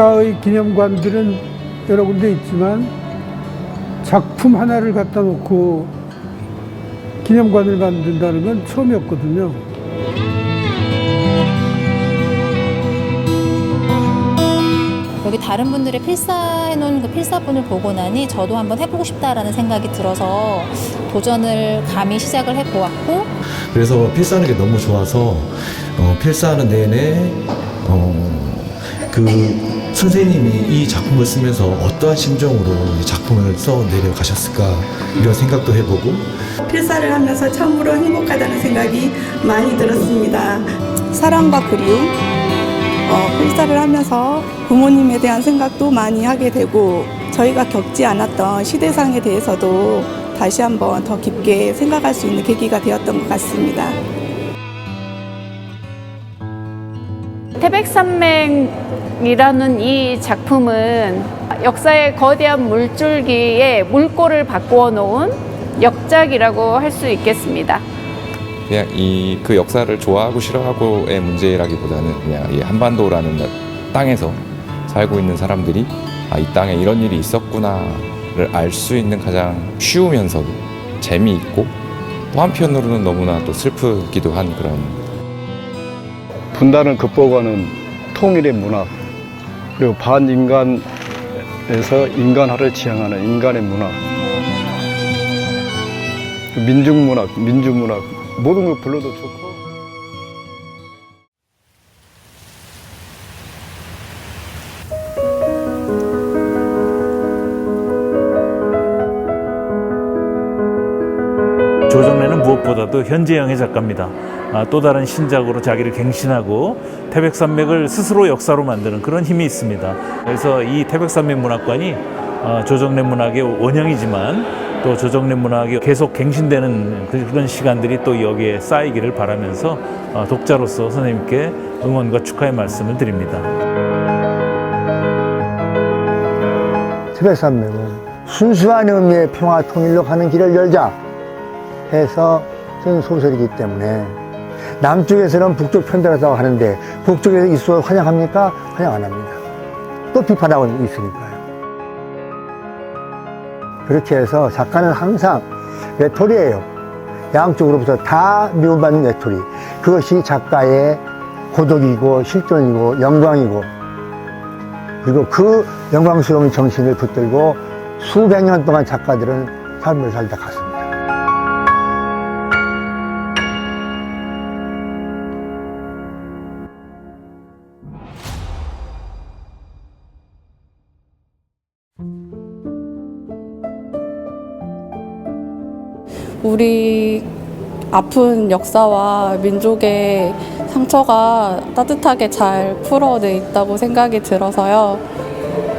작가의 기념관들은 여러 군데 있지만 작품 하나를 갖다 놓고 기념관을 만든다는 건 처음이었거든요. 여기 다른 분들의 필사해 놓은 그 필사본을 보고 나니 저도 한번 해보고 싶다라는 생각이 들어서 도전을 감히 시작을 해보았고 그래서 필사하는 게 너무 좋아서 어, 필사하는 내내 어, 그 선생님이 이 작품을 쓰면서 어떠한 심정으로 이 작품을 써 내려가셨을까 이런 생각도 해보고 필사를 하면서 참으로 행복하다는 생각이 많이 들었습니다. 사랑과 그리움, 어, 필사를 하면서 부모님에 대한 생각도 많이 하게 되고 저희가 겪지 않았던 시대상에 대해서도 다시 한번 더 깊게 생각할 수 있는 계기가 되었던 것 같습니다. 태백산맥이라는 이 작품은 역사의 거대한 물줄기에 물꼬를 바꾸어 놓은 역작이라고 할 수 있겠습니다. 그냥 이 그 역사를 좋아하고 싫어하고의 문제라기보다는 그냥 이 한반도라는 땅에서 살고 있는 사람들이 아, 이 땅에 이런 일이 있었구나를 알 수 있는 가장 쉬우면서도 재미있고 또 한편으로는 너무나 또 슬프기도 한 그런 분단을 극복하는 통일의 문학 그리고 반인간에서 인간화를 지향하는 인간의 문학 민중문학, 민주문학 모든 걸 불러도 좋고 조정래는 무엇보다도 현재형의 작가입니다. 아, 또 다른 신작으로 자기를 갱신하고 태백산맥을 스스로 역사로 만드는 그런 힘이 있습니다. 그래서 이 태백산맥 문학관이 어, 조정래 문학의 원형이지만 또 조정래 문학이 계속 갱신되는 그- 그런 시간들이 또 여기에 쌓이기를 바라면서 어, 독자로서 선생님께 응원과 축하의 말씀을 드립니다. 태백산맥은 순수한 의미의 평화 통일로 가는 길을 열자 해서 쓴 소설이기 때문에 남쪽에서는 북쪽 편들었다고 하는데 북쪽에서 이 소설 환영합니까? 환영 안 합니다. 또 비판하고 있으니까요. 그렇게 해서 작가는 항상 외톨이에요. 양쪽으로부터 다 미움받는 외톨이. 그것이 작가의 고독이고 실존이고 영광이고 그리고 그 영광스러운 정신을 붙들고 수백 년 동안 작가들은 삶을 살다 갔습니 우리 아픈 역사와 민족의 상처가 따뜻하게 잘 풀어내 있다고 생각이 들어서요.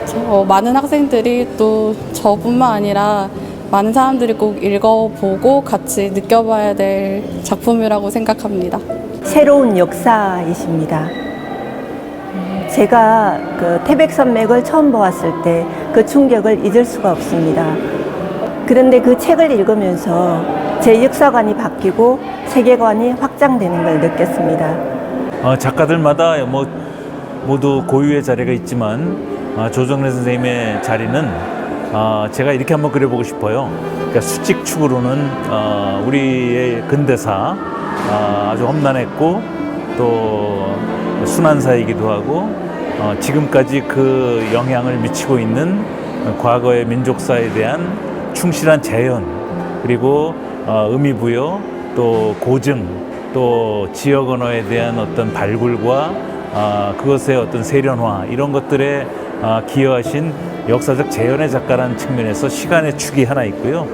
저, 많은 학생들이 또 저뿐만 아니라 많은 사람들이 꼭 읽어보고 같이 느껴봐야 될 작품이라고 생각합니다. 새로운 역사이십니다. 제가 그 태백산맥을 처음 보았을 때 그 충격을 잊을 수가 없습니다. 그런데 그 책을 읽으면서 제 역사관이 바뀌고 세계관이 확장되는 걸 느꼈습니다. 어, 작가들마다 뭐 모두 고유의 자리가 있지만 아, 조정래 선생님의 자리는 아, 제가 이렇게 한번 그려보고 싶어요. 그러니까 수직축으로는 어, 우리의 근대사 아, 아주 험난했고 또 순환사이기도 하고 어, 지금까지 그 영향을 미치고 있는 과거의 민족사에 대한 충실한 재현 그리고 어, 의미 부여 또 고증 또 지역 언어에 대한 어떤 발굴과 아, 그것의 어떤 세련화 이런 것들에 아, 기여하신 역사적 재현의 작가라는 측면에서 시간의 축이 하나 있고요.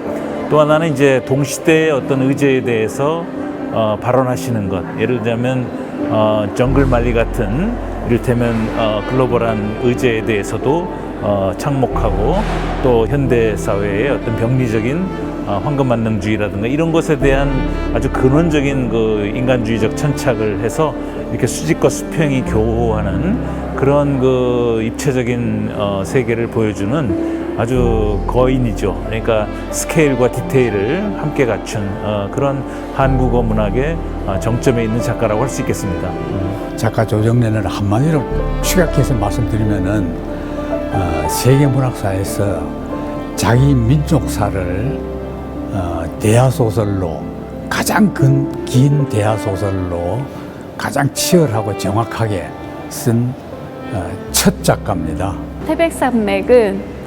또 하나는 이제 동시대의 어떤 의제에 대해서 어, 발언하시는 것. 예를 들자면 어, 정글 말리 같은 이를테면 어, 글로벌한 의제에 대해서도 어, 착목하고 또 현대 사회의 어떤 병리적인 어, 황금만능주의라든가 이런 것에 대한 아주 근원적인 그 인간주의적 천착을 해서 이렇게 수직과 수평이 교호하는 그런 그 입체적인 어, 세계를 보여주는 아주 거인이죠. 그러니까 스케일과 디테일을 함께 갖춘 어, 그런 한국어 문학의 어, 정점에 있는 작가라고 할 수 있겠습니다. 작가 조정래는 한마디로 축약해서 말씀드리면은 어, 세계 문학사에서 자기 민족사를 어, 대하 소설로 가장 근, 긴 대하 소설로 가장 치열하고 정확하게 쓴 어, 첫 작가입니다. 태백산맥은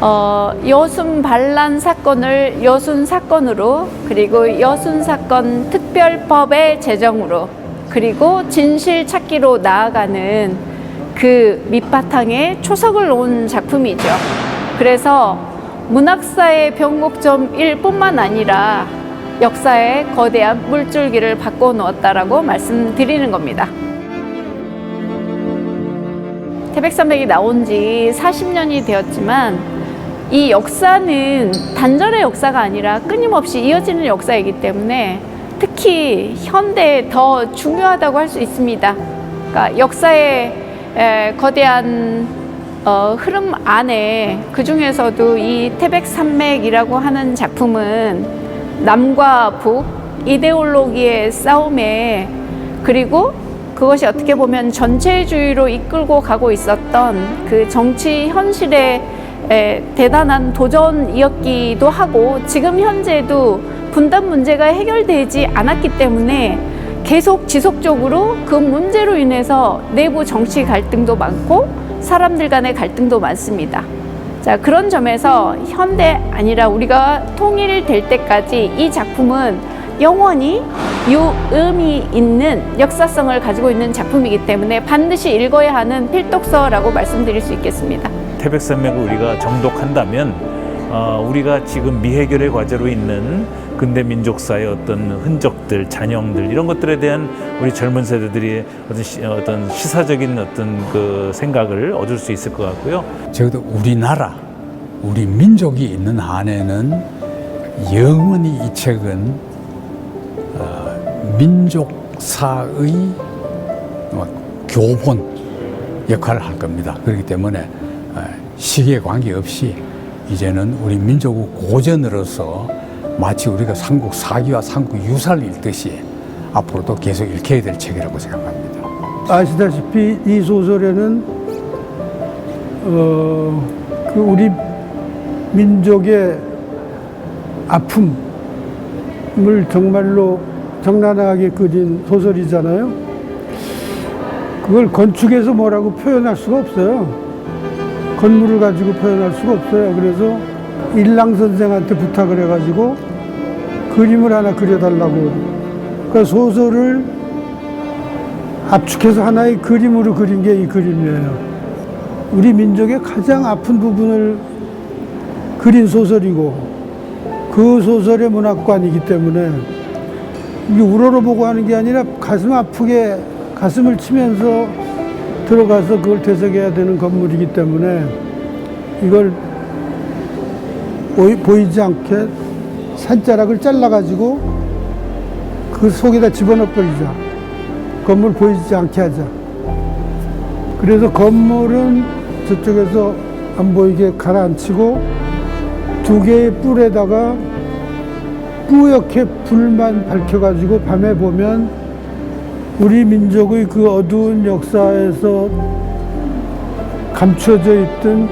어, 여순 반란 사건을 여순 사건으로 그리고 여순 사건 특별법의 제정으로 그리고 진실 찾기로 나아가는 그 밑바탕에 초석을 놓은 작품이죠. 그래서 문학사의 변곡점일 뿐만 아니라 역사의 거대한 물줄기를 바꿔 놓았다라고 말씀드리는 겁니다. 태백산맥이 나온 지 40년이 되었지만 이 역사는 단절의 역사가 아니라 끊임없이 이어지는 역사이기 때문에 특히 현대에 더 중요하다고 할 수 있습니다. 그러니까 역사의 에, 거대한 어, 흐름 안에 그 중에서도 이 태백 산맥이라고 하는 작품은 남과 북 이데올로기의 싸움에 그리고 그것이 어떻게 보면 전체주의로 이끌고 가고 있었던 그 정치 현실의 에, 대단한 도전이었기도 하고 지금 현재도 분단 문제가 해결되지 않았기 때문에 계속 지속적으로 그 문제로 인해서 내부 정치 갈등도 많고 사람들 간의 갈등도 많습니다. 자, 그런 점에서 현대 아니라 우리가 통일될 때까지 이 작품은 영원히 유의미 있는 역사성을 가지고 있는 작품이기 때문에 반드시 읽어야 하는 필독서라고 말씀드릴 수 있겠습니다. 태백산맥을 우리가 정독한다면 어, 우리가 지금 미해결의 과제로 있는 근대 민족사의 어떤 흔적들, 잔영들 이런 것들에 대한 우리 젊은 세대들이 어떤, 시, 어떤 시사적인 어떤 그 생각을 얻을 수 있을 것 같고요. 적어도 우리나라, 우리 민족이 있는 한에는 영원히 이 책은 어, 민족사의 뭐 교본 역할을 할 겁니다. 그렇기 때문에 어, 시기에 관계없이 이제는 우리 민족의 고전으로서 마치 우리가 삼국 사기와 삼국 유사를 읽듯이 앞으로도 계속 읽혀야 될 책이라고 생각합니다. 아시다시피 이 소설에는 어, 그 우리 민족의 아픔을 정말로 적나라하게 그린 소설이잖아요. 그걸 건축에서 뭐라고 표현할 수가 없어요. 건물을 가지고 표현할 수가 없어요. 그래서 일랑 선생한테 부탁을 해가지고 그림을 하나 그려달라고. 그 소설을 압축해서 하나의 그림으로 그린 게 이 그림이에요. 우리 민족의 가장 아픈 부분을 그린 소설이고 그 소설의 문학관이기 때문에 이게 우러러보고 하는 게 아니라 가슴 아프게 가슴을 치면서 들어가서 그걸 되새겨야 되는 건물이기 때문에 이걸 보이- 보이지 않게 산자락을 잘라가지고 그 속에다 집어넣어 버리자. 건물 보이지 않게 하자. 그래서 건물은 저쪽에서 안 보이게 가라앉히고 두 개의 뿔에다가 뿌옇게 불만 밝혀가지고 밤에 보면 우리 민족의 그 어두운 역사에서 감춰져 있던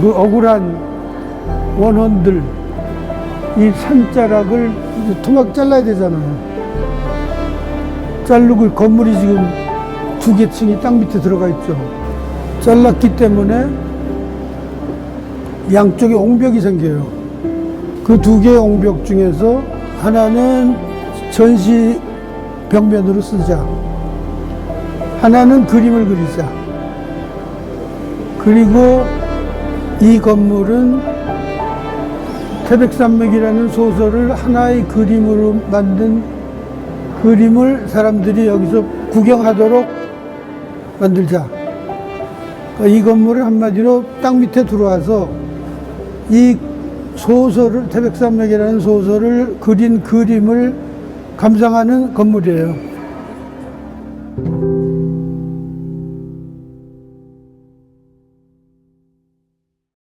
그 억울한 원혼들 이 산자락을 토막 잘라야 되잖아요. 자르고 건물이 지금 두 개 층이 땅 밑에 들어가 있죠. 잘랐기 때문에 양쪽에 옹벽이 생겨요. 그 두 개의 옹벽 중에서 하나는 전시 벽면으로 쓰자. 하나는 그림을 그리자. 그리고 이 건물은 태백산맥이라는 소설을 하나의 그림으로 만든 그림을 사람들이 여기서 구경하도록 만들자. 그러니까 이 건물을 한마디로 땅 밑에 들어와서 이 소설을 태백산맥이라는 소설을 그린 그림을 감상하는 건물이에요.